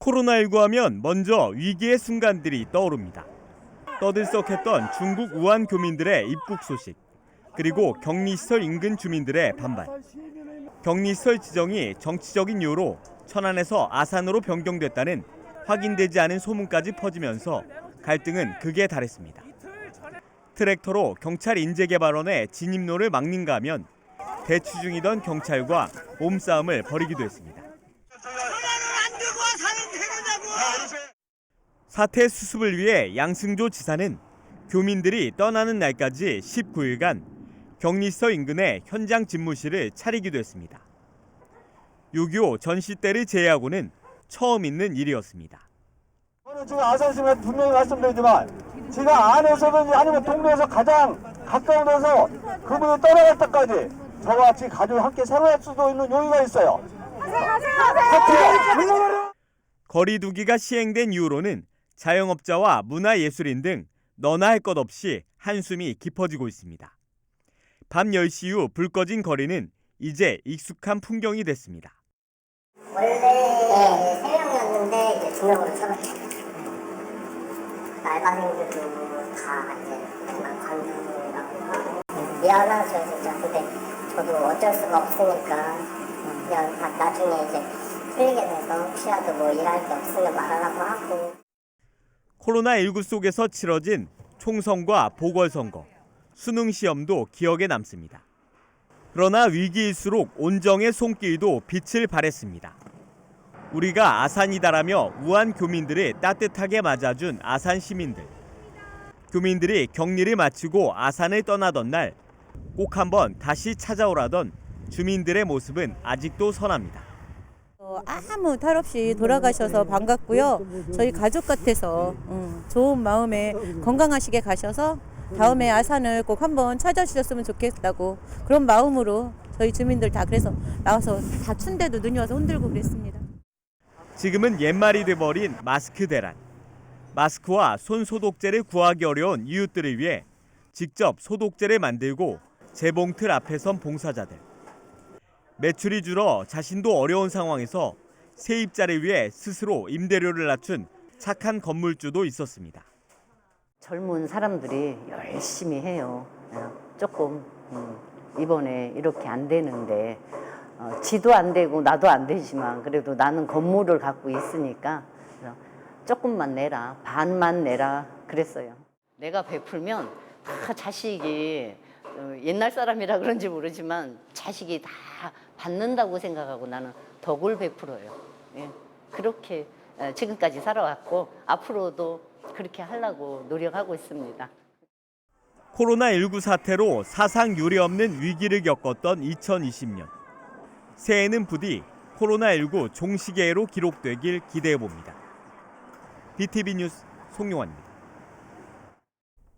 코로나19 하면 먼저 위기의 순간들이 떠오릅니다. 떠들썩했던 중국 우한 교민들의 입국 소식, 그리고 격리시설 인근 주민들의 반발. 격리시설 지정이 정치적인 이유로 천안에서 아산으로 변경됐다는 확인되지 않은 소문까지 퍼지면서 갈등은 극에 달했습니다. 트랙터로 경찰 인재개발원의 진입로를 막는가 하면 대치 중이던 경찰과 몸싸움을 벌이기도 했습니다. 안 되고 사는 되느냐고. 사태 수습을 위해 양승조 지사는 교민들이 떠나는 날까지 19일간 격리서 인근에 현장 집무실을 차리기도 했습니다. 6.25 전시대를 제외하고는 처음 있는 일이었습니다. 저는 지금 아산시민한테 분명히 말씀드리지만 제가 안에서든지 아니면 동네에서 가장 가까운 데서 그분이 떠나갈 때까지 저와 같이 가족이 함께 생활할 수도 있는 용의가 있어요. 하트 물러나라! 거리두기가 시행된 이후로는 자영업자와 문화예술인 등 너나 할 것 없이 한숨이 깊어지고 있습니다. 밤 10시 이후 불 꺼진 거리는 이제 익숙한 풍경이 됐습니다. 원래 세 명이었는데 이제 두 명으로 줄었어요. 알바생들도 다 이제 관두라고 미안하죠 진짜. 근데 저도 어쩔 수가 없으니까 그냥 나- 나중에 이제 풀리게 돼서 혹시라도 뭐 일할 게 없으면 말하라고 하고 코로나19 속에서 치러진 총선과 보궐선거, 수능 시험도 기억에 남습니다. 그러나 위기일수록 온정의 손길도 빛을 발했습니다. 우리가 아산이다라며 우한 교민들을 따뜻하게 맞아준 아산 시민들. 교민들이 격리를 마치고 아산을 떠나던 날 꼭 한번 다시 찾아오라던 주민들의 모습은 아직도 선합니다. 어, 아무 탈 없이 돌아가셔서 반갑고요. 저희 가족 같아서 음, 좋은 마음에 건강하시게 가셔서 다음에 아산을 꼭 한번 찾아주셨으면 좋겠다고 그런 마음으로 저희 주민들 다 그래서 나와서 다 춘데도 눈이 와서 흔들고 그랬습니다. 지금은 옛말이 돼버린 마스크 대란. 마스크와 손 소독제를 구하기 어려운 이웃들을 위해 직접 소독제를 만들고 재봉틀 앞에 선 봉사자들. 매출이 줄어 자신도 어려운 상황에서 세입자를 위해 스스로 임대료를 낮춘 착한 건물주도 있었습니다. 젊은 사람들이 열심히 해요. 어, 조금 음, 이번에 이렇게 안 되는데 어, 지도 안 되고 나도 안 되지만 그래도 나는 건물을 갖고 있으니까 조금만 내라 반만 내라 그랬어요. 내가 베풀면 다 자식이 어, 옛날 사람이라 그런지 모르지만 자식이 다 받는다고 생각하고 나는 덕을 베풀어요. 예, 그렇게 어, 지금까지 살아왔고 앞으로도 그렇게 하려고 노력하고 있습니다. 코로나19 사태로 사상 유례없는 위기를 겪었던 2020년. 새해에는 부디 코로나19 종시계로 기록되길 기대해 봅니다. BTV 뉴스 송용환입니다.